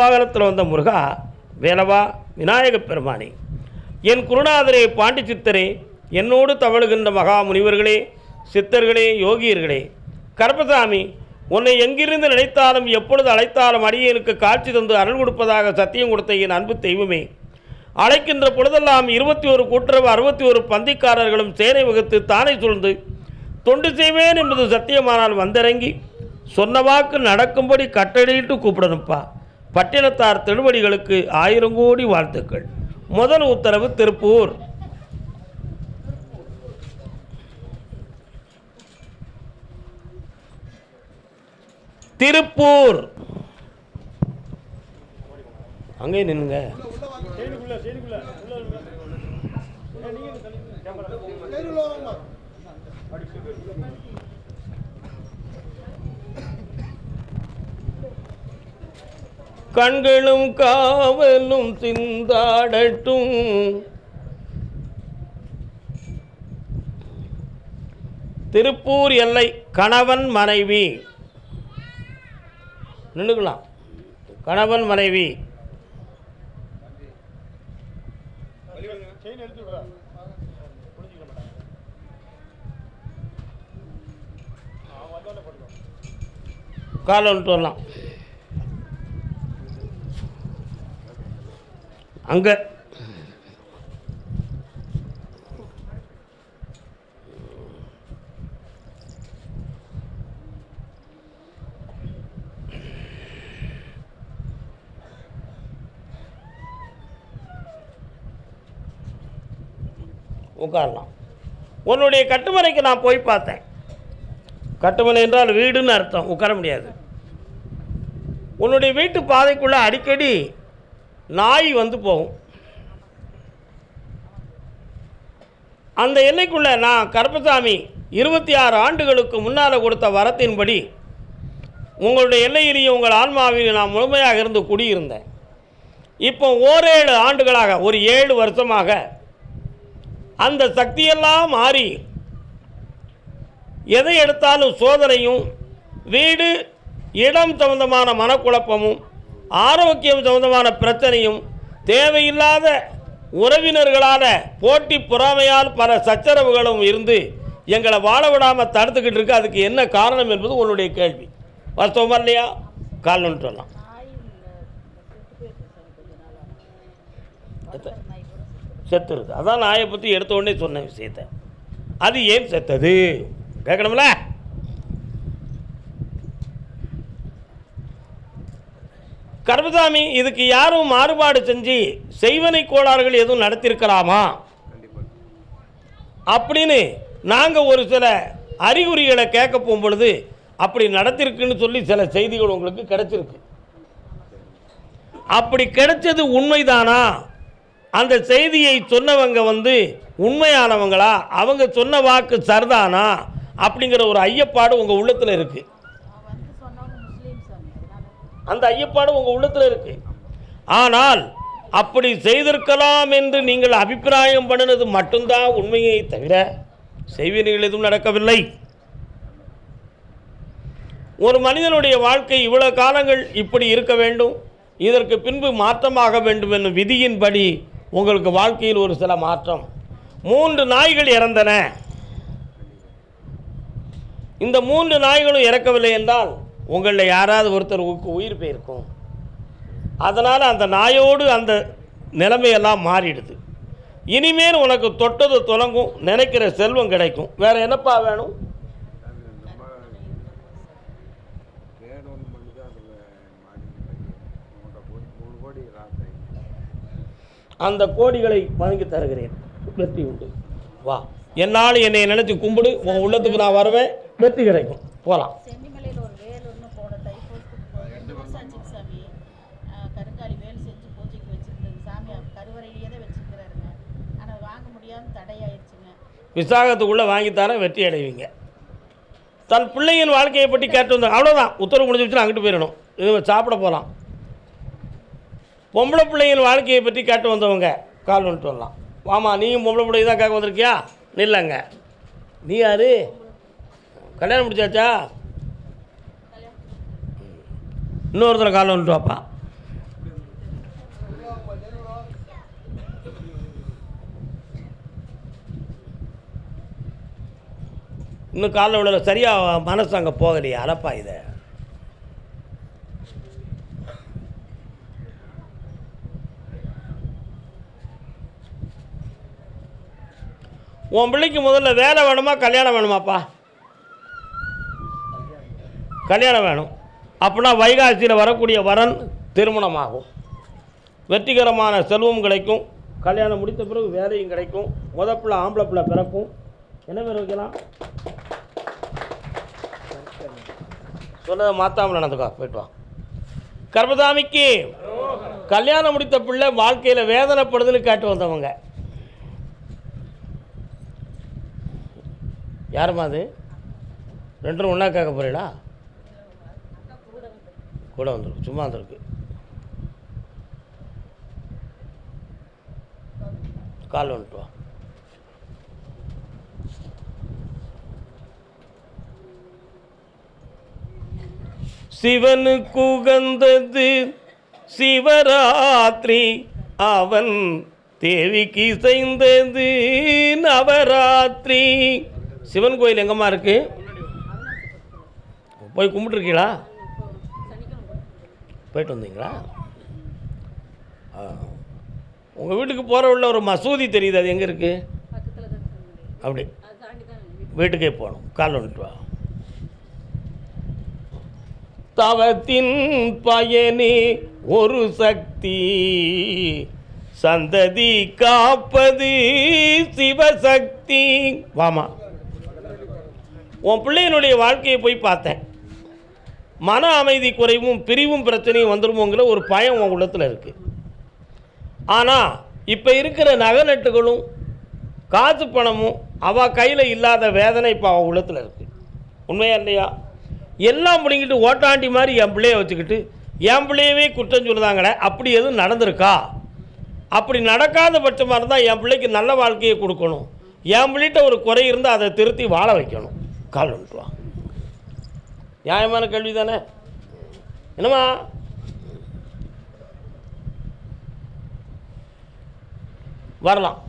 வாகனத்தில் வந்த முருகா வேலவா விநாயக பெருமானே என் குருநாதரே பாண்டி சித்தரே என்னோடு தவழுகின்ற மகா முனிவர்களே சித்தர்களே யோகியர்களே கருப்பசாமி உன்னை எங்கிருந்து நினைத்தாலும் எப்பொழுது அழைத்தாலும் அடியனுக்கு காட்சி தந்து அருள் கொடுப்பதாக சத்தியம் கொடுத்த என் அன்பு தெய்வமே. அழைக்கின்ற பொழுதெல்லாம் இருபத்தி ஒரு கூட்டுறவு அறுபத்தி ஒரு பந்திக்காரர்களும் சேனை வகுத்து தானே சூழ்ந்து தொண்டு செய்வேன் என்பது சத்தியமானால் வந்திறங்கி சொன்ன வாக்கு நடக்கும்படி கட்டளையிட்டு கூப்பிடணும்ப்பா. பட்டினத்தார் திருவடிகளுக்கு ஆயிரம் கோடி வாழ்த்துக்கள். முதல் உத்தரவு திருப்பூர். திருப்பூர். அங்கே நின்னுங்க கண்களும் காவலும் சிந்தாடட்டும். திருப்பூர் எல்லை கணவன் மனைவி. நின்றுக்கலாம். கணவன் மனைவி. கால் வந்துட்டு வரலாம். அங்கே. உட்காரலாம். உன்னுடைய கட்டுமனைக்கு நான் போய் பார்த்தேன். கட்டுமனை என்றால் வீடுன்னு அர்த்தம். உட்கார முடியாது. உன்னுடைய வீட்டு பாதைக்குள்ளே அடிக்கடி நாய் வந்து போகும். அந்த எல்லைக்குள்ளே நான் கருப்பசாமி இருபத்தி ஆறு ஆண்டுகளுக்கு முன்னால் கொடுத்த வரத்தின்படி உங்களுடைய எல்லையிலேயே உங்கள் ஆன்மாவில் நான் முழுமையாக இருந்து குடியிருந்தேன். இப்போ ஓரேழு ஆண்டுகளாக ஒரு ஏழு வருஷமாக அந்த சக்தியெல்லாம் மாறி எதை எடுத்தாலும் சோதனையும் வீடு இடம் சம்பந்தமான மனக்குழப்பமும் ஆரோக்கியம் சம்பந்தமான பிரச்சனையும் தேவையில்லாத உறவினர்களால் போட்டி பொறாமையால் பல சச்சரவுகளும் இருந்து எங்களை வாழ விடாமல் தடுத்துக்கிட்டு இருக்கு. அதுக்கு என்ன காரணம் என்பது உன்னுடைய கேள்வி. வாஸ்தவமா இல்லையா? கால் சொல்லலாம் செத்துருது. அதான் நாயை பற்றி எடுத்த உடனே சொன்ன விஷயத்த. அது ஏன் செத்தது? கேட்கணும்ல? கர்மசாமி இதுக்கு யாரும் மாறுபாடு செஞ்சு செய்வனை கோளாறுகள் எதுவும் நடத்தியிருக்கலாமா? அப்படின்னு நாங்கள் ஒரு சில அறிகுறிகளை கேட்க போகும் பொழுது அப்படி நடத்திருக்குன்னு சொல்லி சில செய்திகள் உங்களுக்கு கிடைச்சிருக்கு. அப்படி கிடைச்சது உண்மைதானா? அந்த செய்தியை சொன்னவங்க வந்து உண்மையானவங்களா? அவங்க சொன்ன வாக்கு சரிதானா? அப்படிங்கிற ஒரு ஐயப்பாடு உங்கள் உள்ளத்தில் இருக்குது வந்து சொன்னவங்க முஸ்லீம் சாமி அதனால அந்த ஐயப்பாடு உங்கள் உள்ளத்தில் இருக்கு. ஆனால் அப்படி செய்திருக்கலாம் என்று நீங்கள் அபிப்பிராயம் பண்ணினது மட்டும்தான் உண்மையை தவிர செய்வினைகள் எதுவும் நடக்கவில்லை. ஒரு மனிதனுடைய வாழ்க்கை இவ்வளவு காலங்கள் இப்படி இருக்க வேண்டும். இதற்கு பின்பு மாற்றமாக வேண்டும் என்னும் விதியின்படி உங்களுக்கு வாழ்க்கையில் ஒரு சில மாற்றம். மூன்று நாய்கள் இறந்தன. இந்த மூன்று நாய்களும் இறக்கவில்லை என்றால் உங்களில் யாராவது ஒருத்தர் உயிர் போயிருக்கும். அதனால் அந்த நாயோடு அந்த நிலைமையெல்லாம் மாறிடுது. இனிமேல் உனக்கு தொட்டது தொடங்கும் நினைக்கிற செல்வம் கிடைக்கும். வேற என்னப்பா வேணும்? கோடி அந்த கோடிகளை வழங்கி தருகிறேன். வெற்றி உண்டு. வா. என்னால் என்னை நினைச்சு கும்பிடு. உன் உள்ளத்துக்கு நான் வருவேன். வெற்றி கிடைக்கும். போகலாம் சென்னிமலையில் ஒரு வேல் ஒன்று போட தைப்பூசத்துக்கு ரெண்டு வருஷம் ஆச்சுங்க சாமி அஹ் கருங்காலி வேல் செஞ்சு பூஜைக்கு வச்சுருந்தது சாமி அவர் கருவறையிலேயே தான் வச்சுருக்கிறாருங்க ஆனால் வாங்க முடியாமல் தடையாயிருச்சுங்க விசாகத்துக்குள்ளே வாங்கித்தார வெற்றி அடைவீங்க. தன் பிள்ளையின் வாழ்க்கையை பற்றி கேட்டு வந்தாங்க அவ்வளோதான் உத்தரவு முடிஞ்சிச்சுன்னா அங்கிட்டு போயிடணும் இது சாப்பிட போகலாம் பொம்பளை பிள்ளையின் வாழ்க்கையை பற்றி கேட்டு வந்தவங்க கால் வந்துட்டு வரலாம். வாமா நீயும் பொம்பளை பிள்ளைங்க தான் கேட்க வந்திருக்கியா? நில்லங்க. நீ யார்? கல்யாணம் முடிச்சாச்சா? இன்னொருத்தர் கால் வந்துட்டு வாப்பா. இன்னும் காலைல உள்ள சரியாக மனசு அங்கே போகலையே. அலப்பா இதை. உன் பிள்ளைக்கு முதல்ல வேலை வேணுமா கல்யாணம் வேணுமாப்பா? கல்யாணம் வேணும். அப்படின்னா வைகாசியில் வரக்கூடிய வரன் திருமணமாகும். வெற்றிகரமான செல்வம் கிடைக்கும். கல்யாணம் முடித்த பிறகு வேலையும் கிடைக்கும். முத பிள்ளை ஆம்பளை பிள்ளை பிறக்கும். என்ன பேர் வைக்கலாம்? சொன்னதை மாத்தாமல் நடந்துக்கா போயிட்டு வா. கல்யாணம் முடித்த பிள்ளை வாழ்க்கையில் வேதனைப்படுதுன்னு கேட்டு வந்தவங்க. யாரும்மா அது? ரெண்டும் ஒன்றா கேட்க போகிறீங்களா கூட வந்துருக்கு. சும்மா வந்திருக்கு. கால் வந்துட்டு வா. சிவனுக்கு உகந்தது சிவராத்திரி அவன் தேவிக்கு இசைந்தது நவராத்திரி. சிவன் கோயில் எங்கம்மா இருக்கு? போய் கும்பிட்டுருக்கீங்களா? போயிட்டு வந்தீங்களா? உங்கள் வீட்டுக்கு போகிற உள்ள ஒரு மசூதி தெரியுது அது எங்கே இருக்குது அப்படி. வீட்டுக்கே போகணும். கால் வந்துட்டு வா. தவத்தின் பயனே ஒரு சக்தி. சந்ததி காப்பது சிவசக்தி. வாமா. உன் பிள்ளையினுடைய வாழ்க்கையை போய் பார்த்தேன். மன அமைதி குறைவும் பிரிவும் பிரச்சனையும் வந்துடுமோங்கிற ஒரு பயம் உன் உள்ளத்தில் இருக்குது ஆனால் இப்போ இருக்கிற நகை நட்டுகளும் காசு பணமும் அவள் கையில் இல்லாத வேதனை இப்போ அவள் உள்ளத்தில் இருக்குது உண்மையா இல்லையா? எல்லாம் முடிங்கிட்டு ஓட்டாண்டி மாதிரி என் பிள்ளைய வச்சுக்கிட்டு என் பிள்ளையவே குற்றம் சொல்லுதாங்களே அப்படி எதுவும் நடந்திருக்கா? அப்படி நடக்காத பட்சமாக இருந்தால் என் பிள்ளைக்கு நல்ல வாழ்க்கையை கொடுக்கணும். என் பிள்ளைகிட்ட ஒரு குறை இருந்தால் அதை திருத்தி வாழ வைக்கணும். கால் வந்துட்டு நியாயமான கேள்வி தானே என்னம்மா? வரலாம்.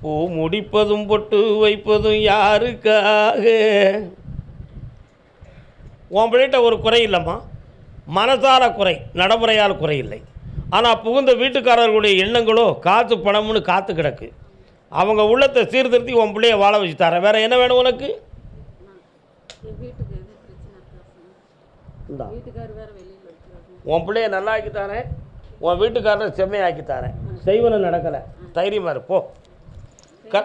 பூ முடிப்பதும் பொட்டு வைப்பதும் யாருக்காக? உன் பிள்ளைகிட்ட ஒரு குறை இல்லைம்மா. மனசார குறை நடைமுறையால் குறை இல்லை. ஆனால் புகுந்த வீட்டுக்காரர்களுடைய எண்ணங்களோ காற்று பணம்னு காத்து கிடக்கு. அவங்க உள்ளத்தை சீர்திருத்தி உன் பிள்ளைய வாழ வச்சு தரேன் வேறு என்ன வேணும் உனக்கு? உன் பிள்ளைய நல்லா ஆக்கி தரேன். உன் வீட்டுக்காரரை செம்மையாக்கி தரேன். செய்வன நடக்கலை. தைரியமாக இரு, க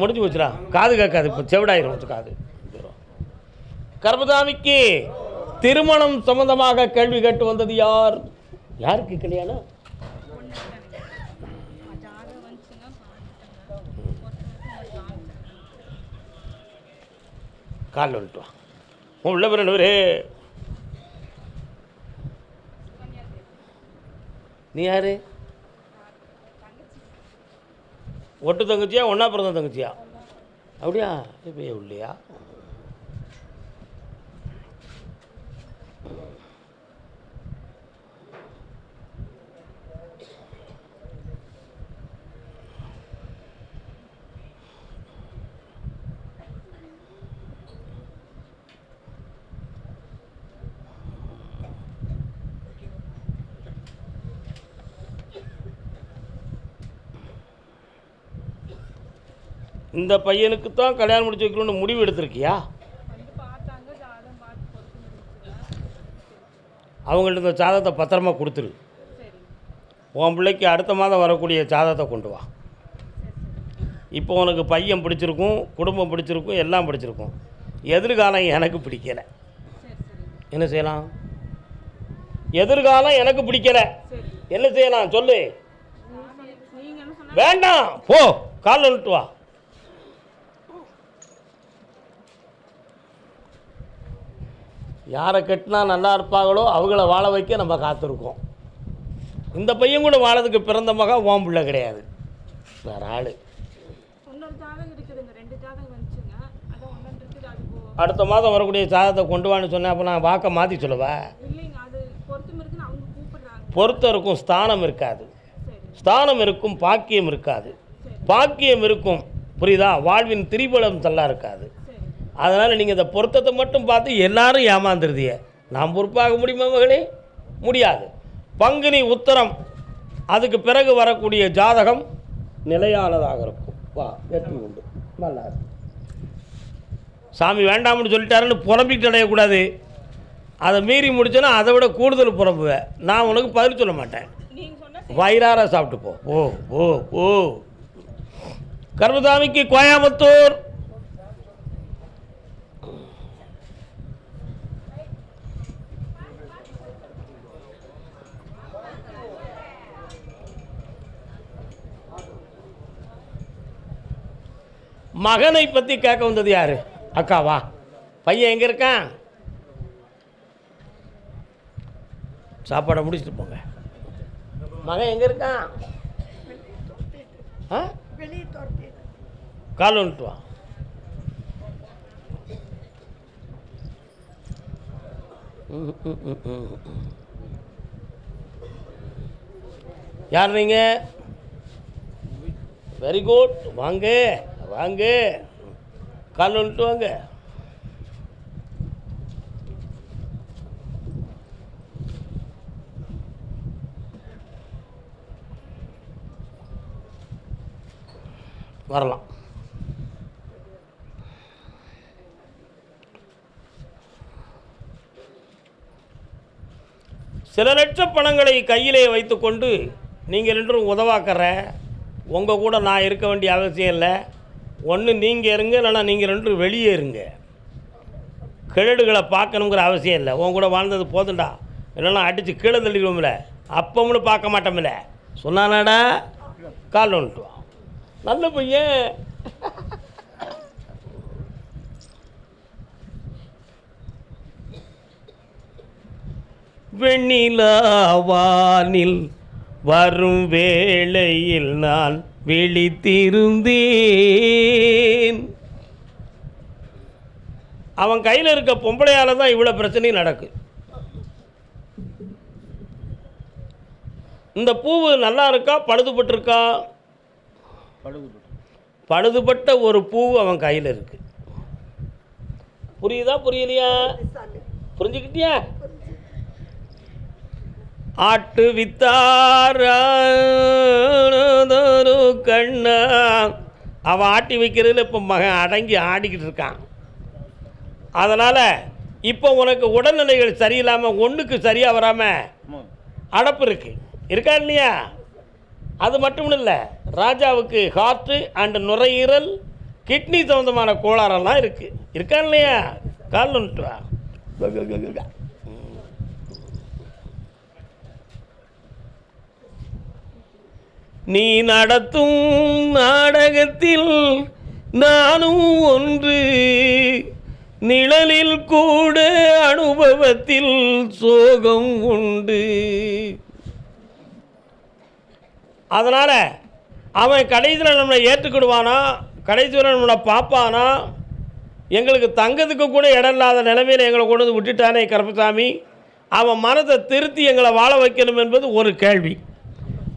முடிஞ்சு போச்சுடா. காது கேட்காது இப்போ செவிடாயிரும் காது. கர்மதாமிக்கு திருமணம் சம்பந்தமாக கேள்வி கேட்டு வந்தது யார்? யாருக்கு கல்யாணம்? கால் வந்துட்டு உன் உள்ள பிறனவரே நீ யாரு? ஒட்டு தங்கச்சியா ஒன்றா பிறந்த தங்கச்சியா? அப்படியா? இப்போ இல்லையா இந்த பையனுக்கு தான் கல்யாணம் முடிச்சு வைக்கணும்னு முடிவு எடுத்திருக்கியா? அவங்கள்ட்ட இந்த சாதத்தை பத்திரமா கொடுத்துரு. உன் பிள்ளைக்கு அடுத்த மாதம் வரக்கூடிய சாதத்தை கொண்டு வா. இப்போ உனக்கு பையன் பிடிச்சிருக்கும் குடும்பம் பிடிச்சிருக்கும் எல்லாம் பிடிச்சிருக்கும். எதிர்காலம் எனக்கு பிடிக்கலை. என்ன செய்யலாம்? எதிர்காலம் எனக்கு பிடிக்கல. என்ன செய்யலாம்? சொல்லு. வேண்டாம். போ கால் விட்டு வா. யாரை கட்டினா நல்லா இருப்பாங்களோ அவங்கள வாழ வைக்க நம்ம காத்திருக்கோம். இந்த பையன் கூட வாழறதுக்கு பிறந்த மகா ஓம் பிள்ளை கிடையாது. வேற ஆள். அடுத்த மாதம் வரக்கூடிய சாதத்தை கொண்டு வான்னு சொன்னேன் அப்போ நான் வாக்கை மாற்றி அது பொருத்தம் இருக்கும் ஸ்தானம் இருக்காது. ஸ்தானம் இருக்கும் பாக்கியம் இருக்காது. பாக்கியம் இருக்கும் புரியுதா? வாழ்வின் திரிபலம் நல்லா இருக்காது. அதனால் நீங்கள் இந்த பொருத்தத்தை மட்டும் பார்த்து எல்லாரும் ஏமாந்துருதிய நாம் பொறுப்பாக முடியுமா மகளே? முடியாது. பங்குனி உத்தரம் அதுக்கு பிறகு வரக்கூடிய ஜாதகம் நிலையானதாக இருக்கும். வா வெற்றி உண்டு. நல்லா. சாமி வேண்டாம்னு சொல்லிட்டாருன்னு புலம்பிட்டு அடையக்கூடாது. அதை மீறி முடிச்சோன்னா அதை விட கூடுதல் புலம்புவேன். நான் உனக்கு பதில் சொல்ல மாட்டேன். வயிறார சாப்பிட்டு போ. ஓ ஓ ஓ கர்மசாமிக்கு கோயம்புத்தூர். மகனை பற்றி கேட்க வந்தது யார்? அக்காவா பையன் எங்கே இருக்கான்? சாப்பாடை முடிச்சுட்டு போங்க. மகன் எங்கே இருக்கான்? ஆ? கால் வந்துட்டு வா. யார் நீங்கள் வெரி குட் வாங்க. வாங்க. கால் வந்துட்டு வாங்க. வரலாம். சில லட்ச பணங்களை கையிலே வைத்துக்கொண்டு நீங்கள் ரெண்டும் உதவாக்கற உங்கள் கூட நான் இருக்க வேண்டிய அவசியம் இல்லை. ஒன்று நீங்கள் இருங்க இல்லைன்னா நீங்கள் ரெண்டு வெளியே இருங்க. கிழடுகளை பார்க்கணுங்கிற அவசியம் இல்லை. உன் கூட வாழ்ந்தது போதும்டா. இல்லைன்னா அடித்து கீழே தள்ளிடுவோம்ல. அப்பமுன்னு பார்க்க மாட்டோம்ல. சொன்னானாடா? கால் ஒன்றுட்டுவான் நல்ல பையன். வெண்ணிலாவானில் வரும் வேளையில் நான் விழித்திருந்தேன். அவன் கையில் இருக்க பொம்பளையால தான் இவ்வளோ பிரச்சனையும் நடக்கு. இந்த பூவு நல்லா இருக்கா? பழுதுபட்டிருக்கா? பழுதுபட்ட ஒரு பூ அவன் கையில் இருக்கு. புரியுதா? புரியலையா? புரிஞ்சுக்கிட்டியா? ஆட்டு வித்தாரு கண்ணா. அவன் ஆட்டி வைக்கிறதுல இப்போ மகன் அடங்கி ஆடிக்கிட்டு இருக்கான். அதனால் இப்போ உனக்கு உடல்நிலைகள் சரியில்லாமல் ஒன்றுக்கு சரியாக வராமல் அடப்பு இருக்குது இருக்கா இல்லையா? அது மட்டும் இல்லை ராஜாவுக்கு ஹார்ட்டு அண்டு நுரையீரல் கிட்னி சம்மந்தமான கோளாறெல்லாம் இருக்குது இருக்கா இல்லையா? கால் வந்துட்டு வா கா, கா, கா, கா, கா. நீ நடத்தும் நாடகத்தில் நானும் ஒன்று. நிழலில் கூட அனுபவத்தில் சோகம் உண்டு. அதனால் அவன் கடைசியில் நம்மளை ஏற்றுக்கிடுவானா? கடைசியில் நம்மளை பார்ப்பானா? எங்களுக்கு தங்கத்துக்கு கூட இடம் இல்லாத நிலைமையில் எங்களை கொண்டு வந்து விட்டுட்டானே கருப்பசாமி? அவன் மனதை திருத்தி எங்களை வாழ வைக்கணும் என்பது ஒரு கேள்வி.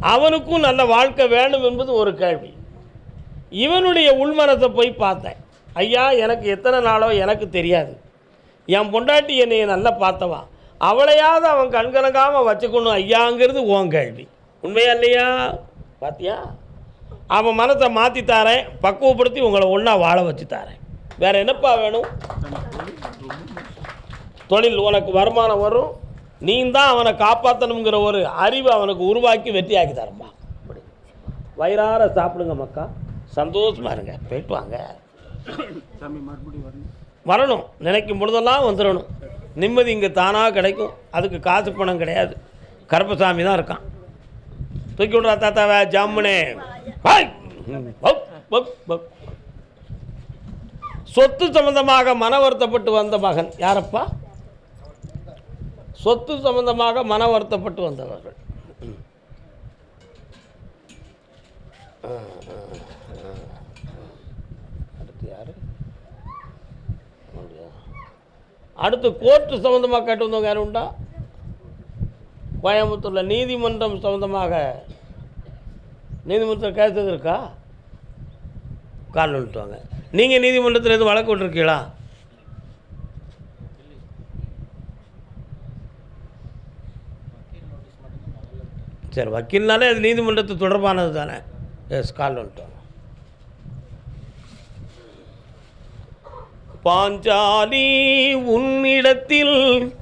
அவனுக்கும் நல்ல வாழ்க்கை வேணும் என்பது ஒரு கேள்வி. இவனுடைய உள்மனத்தை போய் பார்த்தேன். ஐயா எனக்கு எத்தனை நாளோ எனக்கு தெரியாது. என் பொண்டாட்டி என்னை நல்லா பார்த்தவா? அவளையாவது அவன் கண்கலங்காமல் வச்சுக்கணும் ஐயாங்கிறது உன் கேள்வி. உண்மையா இல்லையா? பார்த்தியா அவன் மனத்தை மாற்றி தாரேன் பக்குவப்படுத்தி உங்களை ஒன்றா வாழ வச்சு தாரேன். வேறு என்னப்பா வேணும்? தொழில் உனக்கு வருமானம் வரும். நீ தான் அவனை காப்பாற்றணுங்கிற ஒரு அறிவை அவனுக்கு உருவாக்கி வெற்றியாக்கி தரம்பா அப்படி. வயிறார சாப்பிடுங்க மக்கா. சந்தோஷமா இருங்க. போயிட்டு வாங்க. சாமி மறுபடியும் வரணும். வரணும். நினைக்கும் பொழுதெல்லாம் வந்துடணும். நிம்மதி இங்கே தானாக கிடைக்கும். அதுக்கு காசு பணம் கிடையாது. கருப்பசாமி தான் இருக்கான். தூக்கி விட்றா தாத்தாவை பப். சொத்து சம்பந்தமாக மன வருத்தப்பட்டு வந்த மகன் யாரப்பா? சொத்து சம்பந்தமாக மன வருத்தப்பட்டு வந்தவர்கள். அடுத்து யாரு? அடுத்து கோர்ட்டு சம்மந்தமாக கேட்டு வந்தவங்க யாரும் உண்டா? கோயம்புத்தூரில் நீதிமன்றம் சம்மந்தமாக நீதிமன்றத்தில் கேஸ் இருக்கா? கால் விட்டுவாங்க வாங்க. நீங்கள் நீதிமன்றத்தில் எதுவும் வழக்கு விட்டுருக்கீங்களா சரி வக்கீல்னாலே அது நீதிமன்றத்து தொடர்பானது தானே. எஸ் கால் வந்துட்டோம். பாஞ்சாலி உன்னிடத்தில்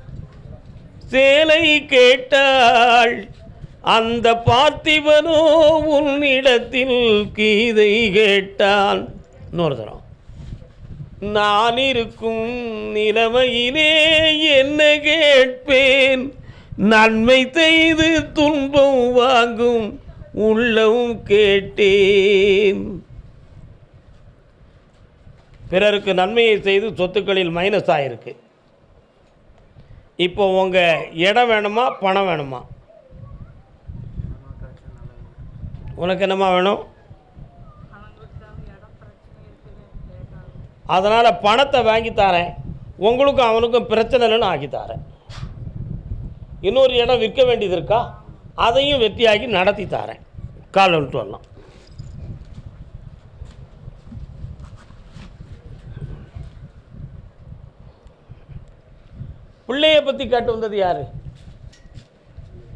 சேலை கேட்டாள். அந்த பார்த்திபனோ உன்னிடத்தில் கீதை கேட்டான். இன்னொரு தரம். நான் இருக்கும் நிலைமையிலே என்ன கேட்பேன்? நன்மை செய்து துன்பம் வாங்கும் உள்ளவும் கேட்டேன். பிறருக்கு நன்மையை செய்து சொத்துக்களில் மைனஸ் ஆகிருக்கு இப்போ உங்கள் இடம் வேணுமா பணம் வேணுமா? உனக்கு என்னம்மா வேணும்? அதனால் பணத்தை வாங்கி தரேன். உங்களுக்கும் அவனுக்கும் பிரச்சனை இல்லைன்னு ஆக்கி தரேன். இன்னொரு இடம் விற்க வேண்டியது இருக்கா? அதையும் வெற்றியாக்கி நடத்தி தரேன். கால் வந்துட்டு வரலாம். பிள்ளைய பற்றி கேட்டு வந்தது யார்?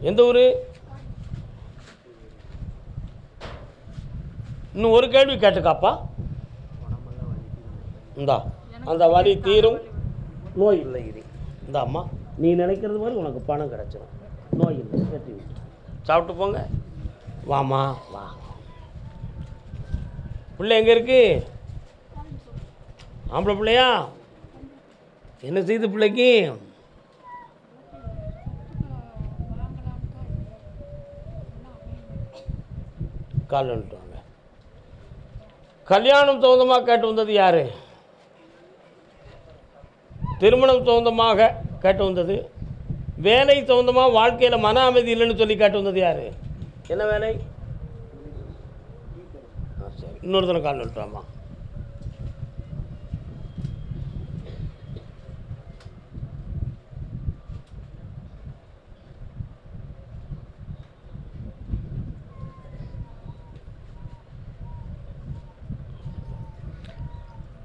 எந்த ஊர்? இன்னும் ஒரு கேள்வி கேட்டுக்காப்பா? இந்தா அந்த வலி தீரும். நோய் இல்லை இது இந்த அம்மா நீ நினைக்கிறது மாதிரி உனக்கு பணம் கிடச்சிடும் நோய் இல்லை வெற்றி சாப்பிட்டு போங்க. வாமா வா. பிள்ளை எங்கே இருக்கு? ஆம்பளை பிள்ளையா? என்ன செய்து பிள்ளைக்கு? கால் வந்துட்டு வாங்க கல்யாணம் சொந்தமாக கேட்டு வந்தது யார்? திருமணம் சொந்தமாக கேட்டு வந்தது. வேலை சம்மந்தமாக வாழ்க்கையில் மன அமைதி இல்லைன்னு சொல்லி கேட்டு வந்தது யார்? என்ன வேலை? ஆ சரி. இன்னொரு தடவை கால் வந்துட்டாமா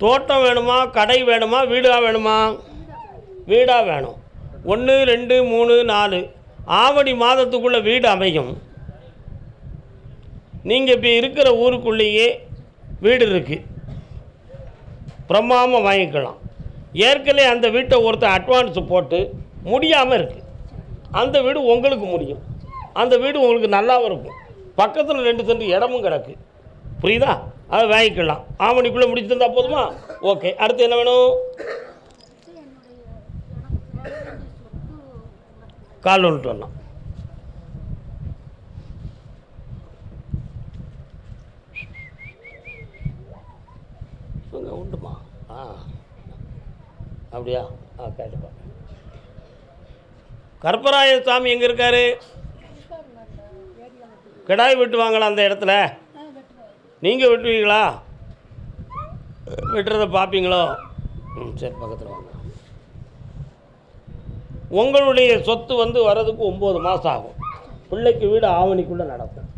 தோட்டம் வேணுமா? கடை வேணுமா? வீடாக வேணுமா? வீடாக வேணும். ஒன்று ரெண்டு மூணு நாலு. ஆவணி மாதத்துக்குள்ளே வீடு அமையும். நீங்கள் இப்போ இருக்கிற ஊருக்குள்ளேயே வீடு இருக்குது பிரம்மாமல் வாங்கிக்கலாம். ஏற்கனவே அந்த வீட்டை ஒருத்தன் அட்வான்ஸ் போட்டு முடியாமல் இருக்குது அந்த வீடு உங்களுக்கு முடியும். அந்த வீடு உங்களுக்கு நல்லாவும் இருக்கும். பக்கத்தில் ரெண்டு சென்று இடமும் கிடக்கு. புரியுதா? அதை வாங்கிக்கலாம். ஆவணிக்குள்ளே முடிச்சு தந்தால் போதுமா? ஓகே. அடுத்து என்ன வேணும்? கால் வந்துட்டு வரலாம் உண்டுமா? ஆ. அப்படியா? ஆ கேட்டுப்பா கருப்பராய சாமி எங்கே இருக்காரு? கிடாய் வெட்டுவாங்களா அந்த இடத்துல? நீங்கள் வெட்டுவீங்களா? வெட்டுறதை பார்ப்பீங்களோ? ம் சரி பக்கத்தில் வாங்க. உங்களுடைய சொத்து வந்து வர்றதுக்கு ஒம்பது மாதம் ஆகும். பிள்ளைக்கு வீடு ஆவணிக்குள்ளே நடக்கும்.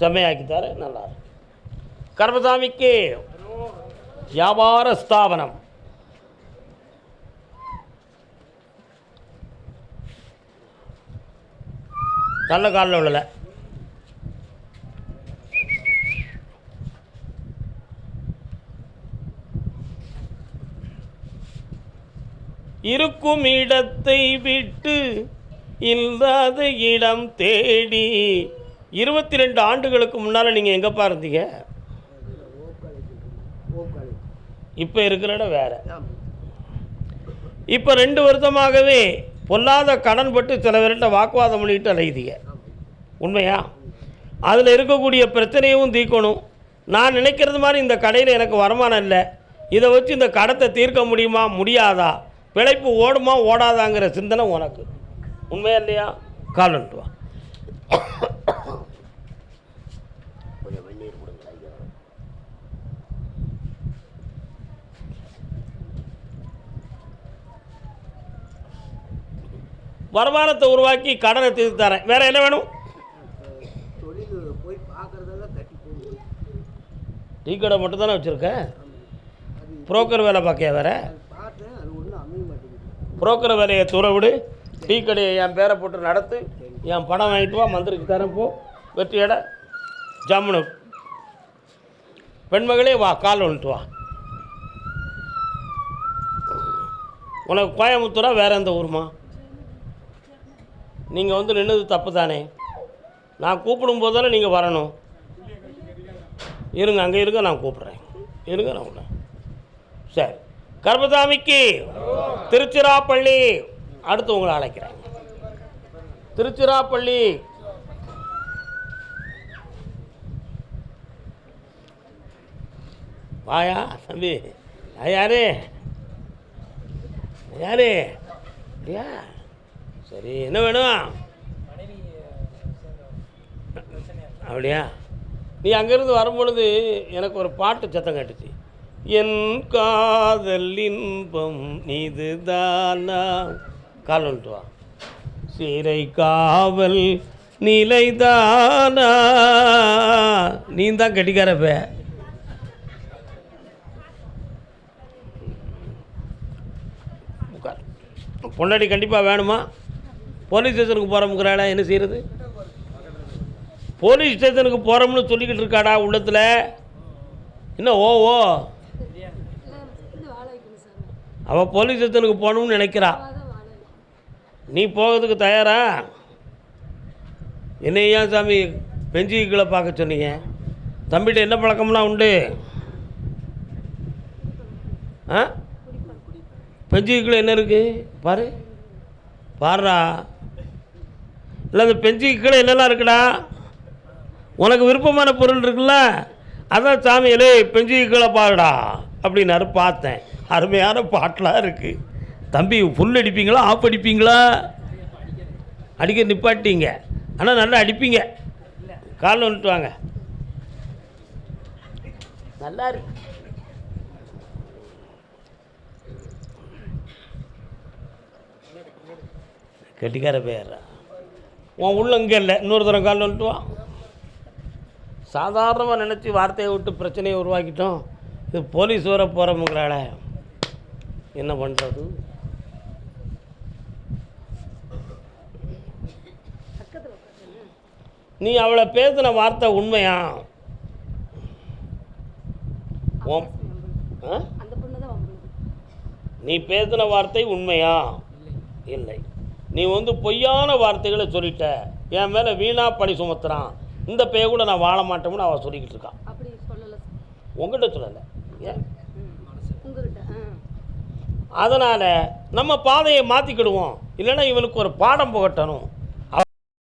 செம்மையாக்கி தர நல்லா கர்மசாமிக்கு வியாபார ஸ்தாபனம். நல்ல காலில் உள்ளல இருக்கும் இடத்தை விட்டு இல்லாத இடம் தேடி. இருபத்தி ரெண்டு ஆண்டுகளுக்கு முன்னால் நீங்கள் எங்கேப்பா இருந்தீங்க? இப்போ இருக்கிற இடம் வேறு. இப்போ ரெண்டு வருஷமாகவே பொல்லாத கடன் பட்டு சில பேர்கிட்ட வாக்குவாதம் பண்ணிட்டு அலையுதீங்க. உண்மையா? அதில் இருக்கக்கூடிய பிரச்சனையும் தீர்க்கணும். நான் நினைக்கிறது மாதிரி இந்த கடையில் எனக்கு வருமானம் இல்லை. இதை வச்சு இந்த கடத்தை தீர்க்க முடியுமா? முடியாதா? பிழைப்பு ஓடுமா ஓடாதாங்கிற சிந்தனை உனக்கு. உண்மையா இல்லையா? கால் வந்துட்டு வா. வருமானத்தை உருவாக்கி கடனை தீர்த்து தரேன். வேற என்ன வேணும்? டீ கடை மட்டும் தானே வச்சுருக்க புரோக்கர் வேலை பார்க்கையா வேற பார்த்தேன் அது ஒன்றும் அமைய மாட்டேங்குது புரோக்கர் வேலையை துறவிடு டீ கடையை என் பேரை போட்டு நடத்து. என் பணம் வாங்கிட்டு வா மந்திரிக்கு தரப்போ வெற்றியட வெற்றி ஜம்முனு பெண்மகளே வா கால் வந்துட்டு வா. உனக்கு கோயம்புத்தூரா வேற எந்த ஊருமா? நீங்கள் வந்து நின்னது தப்பு தானே நான் கூப்பிடும் தானே நீங்கள் வரணும். இருங்க அங்கே இருங்க நான் கூப்பிட்றேன். இருங்க நான் உள்ள. சரி. கர்மசாமிக்கு திருச்சிராப்பள்ளி அடுத்து உங்களை அழைக்கிறேன். திருச்சிராப்பள்ளி. வாயா தம்பி. யாரு? யாரு? ஐயா. சரி என்ன வேணும்? அப்படியா? நீ அங்கேருந்து வரும்பொழுது எனக்கு ஒரு பாட்டு சத்தம் கட்டுச்சு. என் காதல் இன்பம் நீதுதானா? காலன்ட்டு வா. சீரை காவல் நிலைதானா? நீ தான் கட்டிக்காரப்ப உட்கார். பொண்டாட்டி கண்டிப்பாக வேணுமா? போலீஸ் ஸ்டேஷனுக்கு போகிறோம்ங்கிறாடா என்ன செய்கிறது போலீஸ் ஸ்டேஷனுக்கு போகிறோம்னு சொல்லிக்கிட்டு இருக்காடா உள்ளத்தில்? என்ன ஓ ஓ. அவள் போலீஸ் ஸ்டேஷனுக்கு போகணும்னு நினைக்கிறா. நீ போகிறதுக்கு தயாரா? என்னை ஏன் சாமி பெஞ்சி கீழே பார்க்க சொன்னீங்க? தம்பிகிட்ட என்ன பழக்கம்னா உண்டு? ஆ? பெஞ்சி கீழே என்ன இருக்குது பாரு. பாருடா. இல்லை அந்த பெஞ்சி கீழே என்னெல்லாம் இருக்குடா? உனக்கு விருப்பமான பொருள் இருக்குல்ல? அதான் சாமியிலே பெஞ்சுக்கு கீழே பாருடா. அப்படின்னாரு பார்த்தேன். அருமையான பாட்டெலாம் இருக்குது தம்பி ஃபுல் அடிப்பீங்களா? ஆஃப் அடிப்பீங்களா? அடிக்க நிப்பாட்டிங்க. ஆனால் நல்லா அடிப்பீங்க. காலில் வந்துட்டு வாங்க. நல்லா இருக்கு. கெட்டிக்கார பேர். உன் உள்ள இங்கே இல்லை. இன்னொரு தரம் காலில் வந்துட்டு வா. சாதாரணமாக நினச்சி வார்த்தையை விட்டு பிரச்சனையை உருவாக்கிட்டோம். இது போலீஸ் வர போகிறோமுங்கிறாள என்ன பண்ணுறது நீ அவளை பேசின வார்த்தை உண்மையா? நீ பேசின வார்த்தை உண்மையா? இல்லை. நீ வந்து பொய்யான வார்த்தைகளை சொல்லிட்ட. என் மேலே வீணா பழி சுமத்துறான். இந்த பைய கூட நான் வாழ மாட்டோம்னு அவள் சொல்லிக்கிட்டு இருக்கான் அப்படி சொல்லலை. அதனால் நம்ம பாதையை மாற்றிக்கிடுவோம் இல்லைன்னா இவனுக்கு ஒரு பாடம் புகட்டணும்.